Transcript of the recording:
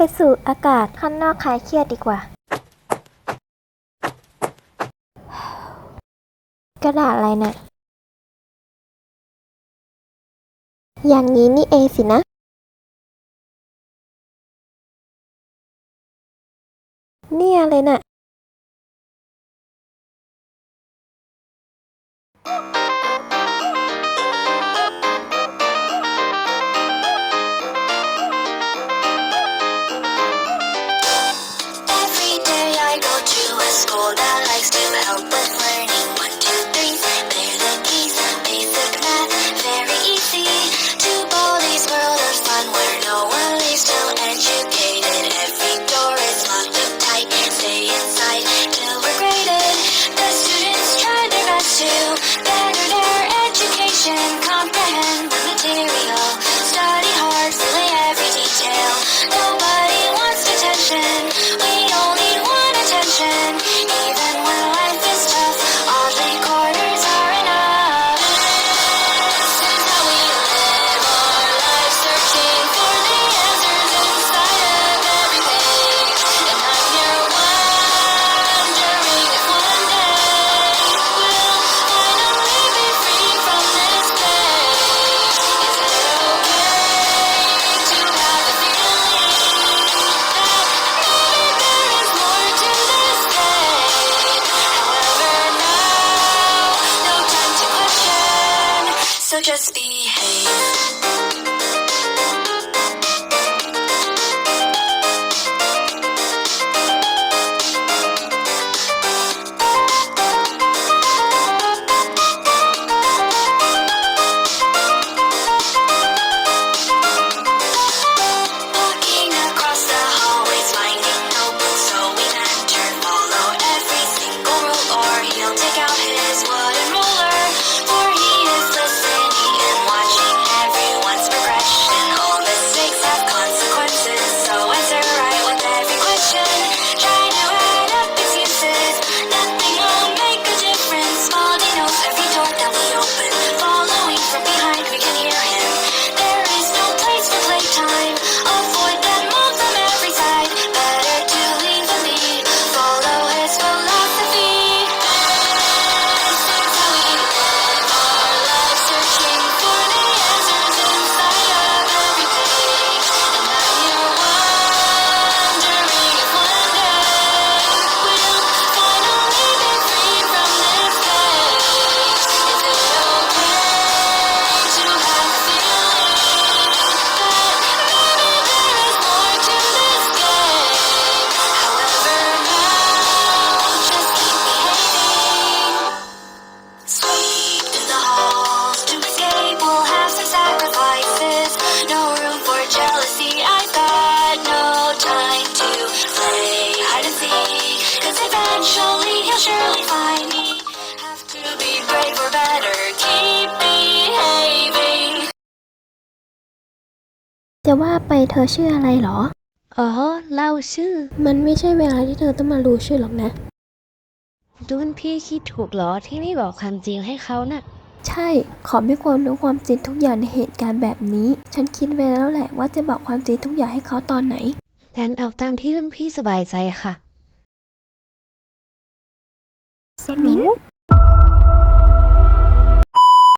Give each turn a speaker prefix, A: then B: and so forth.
A: ไปสู่อากาศข้างนอกคลายเครียดดีกว่า กระดาษอะไรนะ่ะ อย่างนี้นี่เองสินะเนี่อะไรน่ะ
B: just behave.
A: จะว่าไปเธอชื่ออะไรเหรอ
C: อ๋อ เล่าชื่อ
A: มันไม่ใช่เวลาที่เธอต้องมารู้ชื่อหรอกนะ
C: รุ่นพี่คิดถูกเหรอที่ไม่บอกความจริงให้เขาน่ะ
A: ใช่ ขอไม่ควรรู้ความจริงทุกอย่างในเหตุการณ์แบบนี้ ฉันคิดไว้แล้วแหละว่าจะบอกความจริงทุกอย่างให้เขาตอนไหน
C: งั้นเอาตามที่รุ่นพี่สบายใจค่ะ
A: สมิง